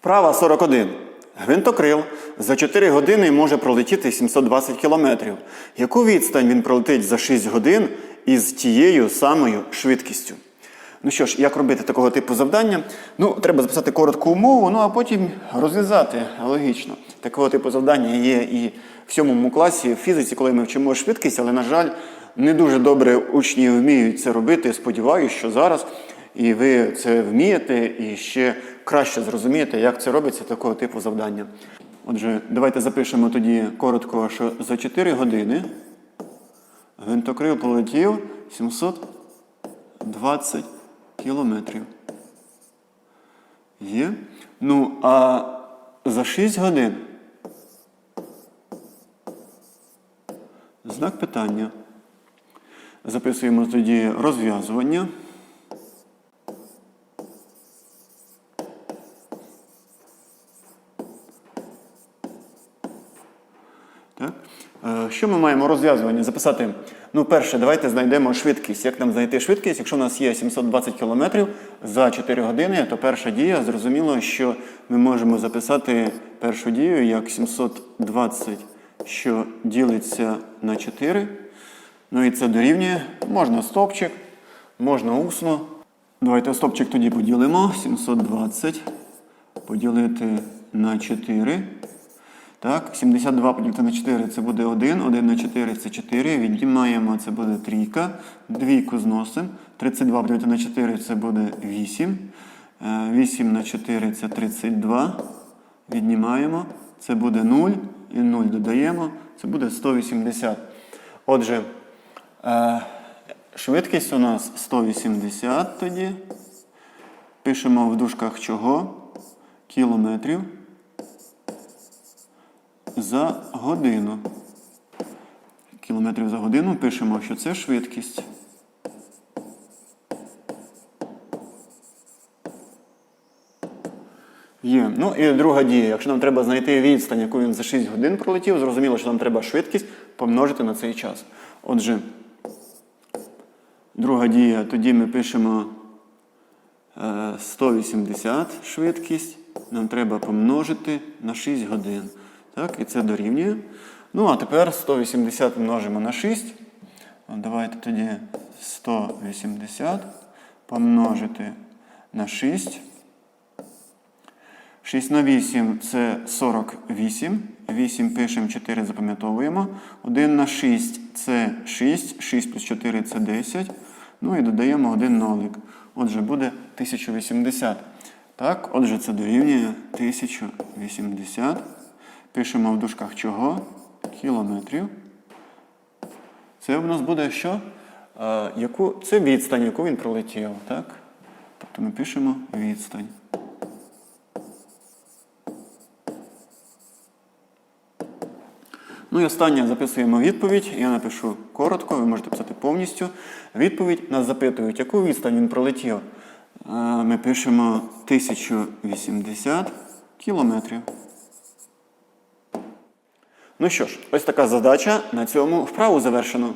Вправа 41. Гвинтокрил за 4 години може пролетіти 720 кілометрів. Яку відстань він пролетить за 6 годин із тією самою швидкістю? Ну що ж, як робити такого типу завдання? Ну, треба записати коротку умову, ну а потім розв'язати логічно. Такого типу завдання є і в сьомому класі в фізиці, коли ми вчимо швидкість, але, на жаль, не дуже добре учні вміють це робити. Сподіваюся, що зараз і ви це вмієте і ще краще зрозумієте, як це робиться такого типу завдання. Отже, давайте запишемо тоді коротко, що за 4 години гвинтокрил полетів 720 кілометрів. Є. Ну, а за 6 годин знак питання. Записуємо тоді розв'язування. Так? Е, Що ми маємо розв'язування? Записати. Ну, перше, давайте знайдемо швидкість. Як нам знайти швидкість? Якщо у нас є 720 км за 4 години, то перша дія, зрозуміло, що ми можемо записати першу дію як 720, що ділиться на 4. Ну і це дорівнює. Можна стопчик, можна усно. Давайте стопчик тоді поділимо. 720 поділити на 4. Так, 72 поділити на 4 це буде 1, 1 на 4 це 4. Віднімаємо, це буде трійка. Двійку зносимо. 32 поділити на 4 це буде 8. Е, 8 на 4 це 32. Віднімаємо. Це буде 0. І 0 додаємо. Це буде 180. Отже, е, швидкість у нас 180 тоді. Пишемо в дужках чого? Кілометрів за годину. Кілометрів за годину пишемо, що це швидкість. Є. Ну і друга дія. Якщо нам треба знайти відстань, яку він за 6 годин пролетів, зрозуміло, що нам треба швидкість помножити на цей час. Отже, друга дія, тоді ми пишемо е, 180 швидкість. Нам треба помножити на 6 годин. Так, і це дорівнює. Ну, а тепер 180 множимо на 6. Давайте тоді 180 помножити на 6. 6 на 8 це 48. 8 пишемо, 4 запам'ятовуємо. 1 на 6 це 6. 6 плюс 4 це 10. Ну і додаємо 1 нолик. Отже, буде 1080. Так, отже, це дорівнює 1080. Пишемо в дужках чого? Кілометрів. Це в нас буде що? Е, яку, це відстань, яку він пролетів. Так? Тобто ми пишемо відстань. Ну і останнє записуємо відповідь. Я напишу коротко, ви можете писати повністю. Відповідь нас запитують, яку відстань він пролетів. Ми пишемо 1080 кілометрів. Ну що ж, ось така задача. На цьому вправу завершено.